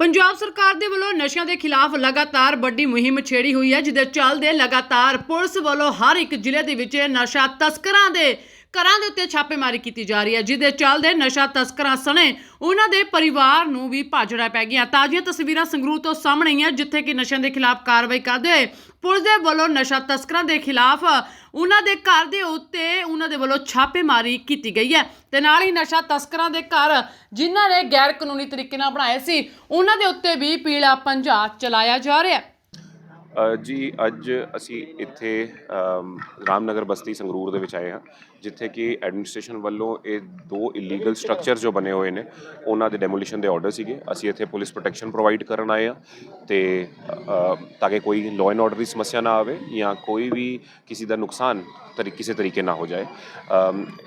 ਪੰਜਾਬ ਸਰਕਾਰ ਦੇ ਵੱਲੋਂ ਨਸ਼ਿਆਂ ਦੇ ਖਿਲਾਫ ਲਗਾਤਾਰ ਵੱਡੀ ਮੁਹਿੰਮ ਛੇੜੀ ਹੋਈ ਹੈ, ਜਿਹਦੇ ਚੱਲਦੇ ਲਗਾਤਾਰ ਪੁਲਿਸ ਵੱਲੋਂ ਹਰ ਇੱਕ ਜ਼ਿਲ੍ਹੇ ਦੇ ਵਿੱਚ ਨਸ਼ਾ ਤਸਕਰਾਂ ਦੇ ਘਰਾਂ ਦੇ ਉੱਤੇ ਛਾਪੇਮਾਰੀ ਕੀਤੀ ਜਾ ਰਹੀ ਹੈ, ਜਿਹਦੇ ਚੱਲਦੇ ਨਸ਼ਾ ਤਸਕਰਾਂ ਸਣੇ ਉਹਨਾਂ ਦੇ ਪਰਿਵਾਰ ਨੂੰ ਵੀ ਭਾਜੜਾ ਪੈ ਗਿਆ ਤਾਜ਼ੀਆਂ ਤਸਵੀਰਾਂ ਸੰਗਰੂਰ ਤੋਂ ਸਾਹਮਣੇ ਆਈਆਂ, ਜਿੱਥੇ ਕਿ ਨਸ਼ਿਆਂ ਦੇ ਖਿਲਾਫ ਕਾਰਵਾਈ ਕਰਦੇ ਹੋਏ ਪੁਲਿਸ ਦੇ ਵੱਲੋਂ ਨਸ਼ਾ ਤਸਕਰਾਂ ਦੇ ਖਿਲਾਫ ਉਹਨਾਂ ਦੇ ਘਰ ਦੇ ਉੱਤੇ ਉਹਨਾਂ ਦੇ ਵੱਲੋਂ ਛਾਪੇਮਾਰੀ ਕੀਤੀ ਗਈ ਹੈ। ਤੇ ਨਾਲ ਹੀ ਨਸ਼ਾ ਤਸਕਰਾਂ ਦੇ ਘਰ, ਜਿਨ੍ਹਾਂ ਨੇ ਗੈਰ ਕਾਨੂੰਨੀ ਤਰੀਕੇ ਨਾਲ ਬਣਾਏ ਸੀ, ਉਹਨਾਂ ਦੇ ਉੱਤੇ ਵੀ ਪੀਲਾ ਪੰਜਾ ਚਲਾਇਆ ਜਾ ਰਿਹਾ ਹੈ। ਜੀ, ਅੱਜ ਅਸੀਂ ਇੱਥੇ ਰਾਮਨਗਰ ਬਸਤੀ ਸੰਗਰੂਰ ਦੇ ਵਿੱਚ ਆਏ ਹਾਂ, ਜਿੱਥੇ ਕਿ ਐਡਮਿਨਿਸਟ੍ਰੇਸ਼ਨ ਵੱਲੋਂ ਇਹ ਦੋ ਇਲੀਗਲ ਸਟਰਕਚਰ ਜੋ ਬਣੇ ਹੋਏ ਨੇ, ਉਹਨਾਂ ਦੇ ਡੈਮੋਲੀਸ਼ਨ ਦੇ ਆਰਡਰ ਸੀਗੇ। ਅਸੀਂ ਇੱਥੇ ਪੁਲਿਸ ਪ੍ਰੋਟੈਕਸ਼ਨ ਪ੍ਰੋਵਾਈਡ ਕਰਨ ਆਏ ਹਾਂ ਤੇ ਤਾਂ ਕਿ ਕੋਈ ਲਾਅ ਐਂਡ ਆਰਡਰ ਦੀ ਸਮੱਸਿਆ ਨਾ ਆਵੇ ਜਾਂ ਕੋਈ ਵੀ ਕਿਸੇ ਦਾ ਨੁਕਸਾਨ ਤਰੀ, ਕਿਸੇ ਤਰੀਕੇ ਨਾ ਹੋ ਜਾਏ।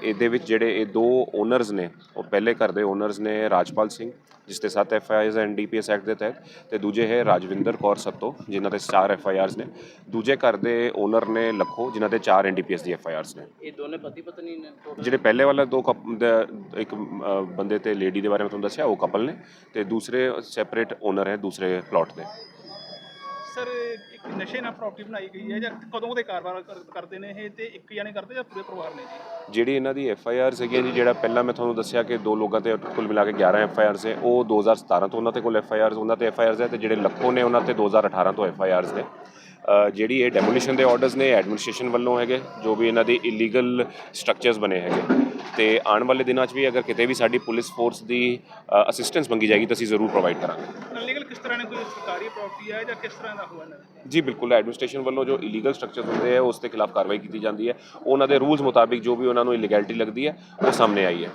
ਇਹਦੇ ਵਿੱਚ ਜਿਹੜੇ ਇਹ ਦੋ ਓਨਰਸ ਨੇ ਪਹਿਲੇ ਘਰ ਦੇ ਓਨਰਸ ਨੇ ਰਾਜਪਾਲ ਸਿੰਘ ਜਿਸ ਤੇ 7 F I Rs and DPS act ਦੇ ਤਹਿਤ ਤੇ ਦੂਜੇ ਹੈ ਰਾਜਵਿੰਦਰ ਕੌਰ ਸੱਤੋ ਜਿਨ੍ਹਾਂ ਦੇ 4 ਐਫ ਆਈ ਆਰਸ ਨੇ। ਦੂਜੇ ਘਰ ਦੇ ਓਨਰ ਨੇ ਲੱਖੋ ਜਿਨ੍ਹਾਂ ਦੇ 4 ਐਨਡੀਪੀਐਸ ਦੀ ਐਫ ਆਈ ਆਰਸ ਨੇ। ਇਹ ਦੋਨੇ ਪਤੀ ਪਤਨੀ ਨੇ? ਜਿਹੜੇ ਪਹਿਲੇ ਵਾਲਾ ਦੋ ਦਾ- ਇੱਕ ਬੰਦੇ ਤੇ ਲੇਡੀ ਦੇ ਬਾਰੇ ਮੈਂ ਤੁਹਾਨੂੰ ਦੱਸਿਆ ਉਹ ਕਪਲ ਨੇ ਤੇ ਦੂਸਰੇ ਸੈਪਰੇਟ ਓਨਰ ਹੈ ਦੂਸਰੇ ਪਲਾਟ ਦੇ। ਸਰ ਇੱਕ ਨਸ਼ੇ ਨਾਲ ਪ੍ਰਾਪਰਟੀ ਬਣਾਈ ਗਈ ਹੈ ਜਾਂ ਕਦੋਂ ਦੇ ਕਾਰੋਬਾਰ ਕਰ- ਕਰਦੇ ਨੇ ਇਹ ਤੇ ਇੱਕ ਜਾਣੇ ਕਰਦੇ ਜਾਂ ਪੂਰੇ ਪਰਿਵਾਰ ਨੇ ਜੀ? ਜਿਹੜੀ ਇਹਨਾਂ ਦੀ ਐਫ ਆਈ ਆਰ ਸੀਗੀ ਜੀ ਜਿਹੜਾ ਪਹਿਲਾਂ ਮੈਂ ਤੁਹਾਨੂੰ ਦੱਸਿਆ ਕਿ ਦੋ ਲੋਕਾਂ ਤੇ ਕੁੱਲ ਮਿਲਾ ਕੇ 11 ਐਫ ਆਈ ਆਰਸ ਹੈ ਉਹ 2017 ਤੋਂ ਉਹਨਾਂ ਤੇ ਕੋਲ ਐਫ ਆਈ ਆਰਸ ਉਹਨਾਂ ਤੇ ਐਫ ਆਈ ਆਰਸ ਹੈ ਤੇ ਜਿਹੜੇ ਲੱਖੋ ਨੇ ਉਹਨਾਂ ਤੇ 2018 ਤੋਂ ਐਫ ਆਈ ਆਰਸ ਨੇ। ਅ, ਜਿਹੜੀ ਇਹ ਡੈਮੋਲੀਸ਼ਨ ਦੇ ਆਰਡਰਸ ਨੇ ਐਡਮਿਨਿਸਟ੍ਰੇਸ਼ਨ ਵੱਲੋਂ ਹੈਗੇ ਜੋ ਵੀ ਇਹਨਾਂ ਦੇ ਇਲੀਗਲ ਸਟਰਕਚਰਸ ਬਣੇ ਹੈਗੇ। ਤੇ ਆਉਣ ਵਾਲੇ ਦਿਨਾਂ 'ਚ ਵੀ ਅਗਰ ਕਿਤੇ ਵੀ ਸਾਡੀ ਪੁਲਿਸ ਫੋਰਸ ਦੀ ਅਸਿਸਟੈਂਸ ਮੰਗੀ ਜਾਏਗੀ ਤਾਂ ਅਸੀਂ ਜ਼ਰੂਰ ਪ੍ਰੋਵਾਈਡ ਕਰਾਂਗੇ। ਅਨਲੀਗਲ ਕਿਸ ਤਰ੍ਹਾਂ ਨੇ? ਕੋਈ ਸਰਕਾਰੀ ਪ੍ਰਾਪਰਟੀ ਹੈ ਜਾਂ ਕਿਸ ਤਰ੍ਹਾਂ ਦਾ ਹੋਇਆ ਨਾ ਜੀ ਬਿਲਕੁਲ। ਐਡਮਿਨਿਸਟ੍ਰੇਸ਼ਨ ਵੱਲੋਂ ਜੋ ਇਲੀਗਲ ਸਟਰਕਚਰਸ ਹੁੰਦੇ ਆ ਉਸ ਦੇ ਖਿਲਾਫ ਕਾਰਵਾਈ ਕੀਤੀ ਜਾਂਦੀ ਹੈ। ਉਹਨਾਂ ਦੇ ਰੂਲਸ ਮੁਤਾਬਿਕ ਜੋ ਵੀ ਉਹਨਾਂ ਨੂੰ ਇਲੀਗੈਲਿਟੀ ਲੱਗਦੀ ਹੈ ਉਹ ਸਾਹਮਣੇ ਆਈ ਹੈ।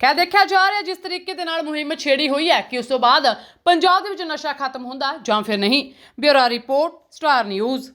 ਕਹਿ ਦੇਖਿਆ ਜਾ ਰਿਹਾ ਜਿਸ ਤਰੀਕੇ ਦੇ ਨਾਲ ਮੁਹਿੰਮ ਛੇੜੀ ਹੋਈ ਹੈ ਕਿ ਉਸ ਤੋਂ ਬਾਅਦ ਪੰਜਾਬ ਦੇ ਵਿੱਚ ਨਸ਼ਾ ਖਤਮ ਹੁੰਦਾ ਜਾਂ ਫਿਰ ਨਹੀਂ। Bureau report star news.